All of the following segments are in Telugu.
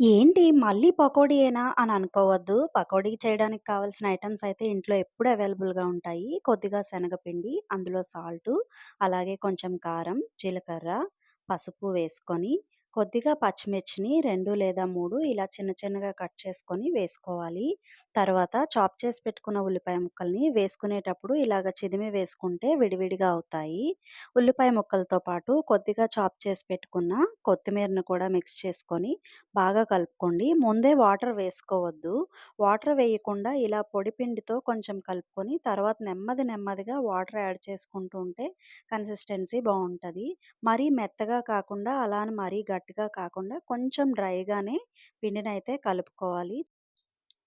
ఏంటి మళ్ళీ పకోడీయేనా అని అనుకోవద్దు. పకోడీ చేయడానికి కావాల్సిన ఐటమ్స్ అయితే ఇంట్లో ఎప్పుడు అవైలబుల్‌గా ఉంటాయి. కొద్దిగా శనగపిండి, అందులో సాల్టు, అలాగే కొంచెం కారం, జీలకర్ర, పసుపు వేసుకొని, కొద్దిగా పచ్చిమిర్చిని రెండు లేదా మూడు ఇలా చిన్న చిన్నగా కట్ చేసుకొని వేసుకోవాలి. తర్వాత చాప్ చేసి పెట్టుకున్న ఉల్లిపాయ ముక్కల్ని వేసుకునేటప్పుడు ఇలాగ చిదిమి వేసుకుంటే విడివిడిగా అవుతాయి. ఉల్లిపాయ ముక్కలతో పాటు కొద్దిగా చాప్ చేసి పెట్టుకున్న కొత్తిమీరను కూడా మిక్స్ చేసుకొని బాగా కలుపుకోండి. ముందే వాటర్ వేసుకోవద్దు. వాటర్ వేయకుండా ఇలా పొడి పిండితో కొంచెం కలుపుకొని తర్వాత నెమ్మది నెమ్మదిగా వాటర్ యాడ్ చేసుకుంటూ ఉంటే కన్సిస్టెన్సీ బాగుంటుంది మరీ మెత్తగా కాకుండా అలా అని మరీ గట్టిగా కాకుండా కొంచెం డ్రైగానే పిండినైతే కలుపుకోవాలి.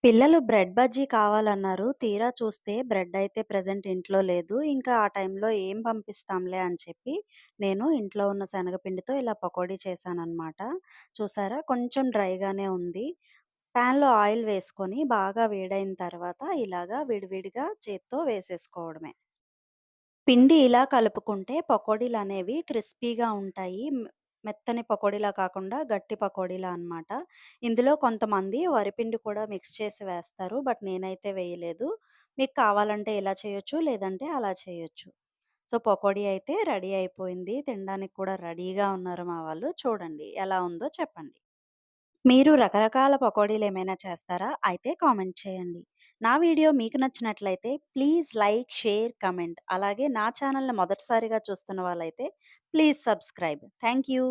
పిల్లలు బ్రెడ్ బజ్జీ కావాలన్నారు. తీరా చూస్తే బ్రెడ్ అయితే ప్రజెంట్ ఇంట్లో లేదు. ఇంకా ఆ టైంలో ఏం పంపిస్తాంలే అని చెప్పి నేను ఇంట్లో ఉన్న శనగపిండితో ఇలా పకోడీ చేశానమాట చూసారా కొంచెం డ్రైగానే ఉంది. ప్యాన్‌లో ఆయిల్ వేసుకొని బాగా వేడైన తర్వాత ఇలాగా విడివిడిగా చేత్తో వేసేసుకోవడమే. పిండి ఇలా కలుపుకుంటే పకోడీలు అనేవి క్రిస్పీగా ఉంటాయి. మెత్తని పకోడీలా కాకుండా గట్టి పకోడీలా అనమాట. ఇందులో కొంతమంది వరిపిండి కూడా మిక్స్ చేసి వేస్తారు. బట్ నేనైతే వేయలేదు. మీకు కావాలంటే ఇలా చేయొచ్చు. లేదంటే అలా చేయొచ్చు. సో, పకోడీ అయితే రెడీ అయిపోయింది. తినడానికి కూడా రెడీగా ఉన్నారు మా వాళ్ళు. చూడండి ఎలా ఉందో చెప్పండి. మీరు రకరకాల పకోడీలు ఏమైనా చేస్తారా? అయితే కామెంట్ చేయండి. నా వీడియో మీకు నచ్చినట్లయితే ప్లీజ్ లైక్, షేర్, కమెంట్. అలాగే నా ఛానల్ని మొదటిసారిగా చూస్తున్న వాళ్ళైతే ప్లీజ్ సబ్స్క్రైబ్. Thank you.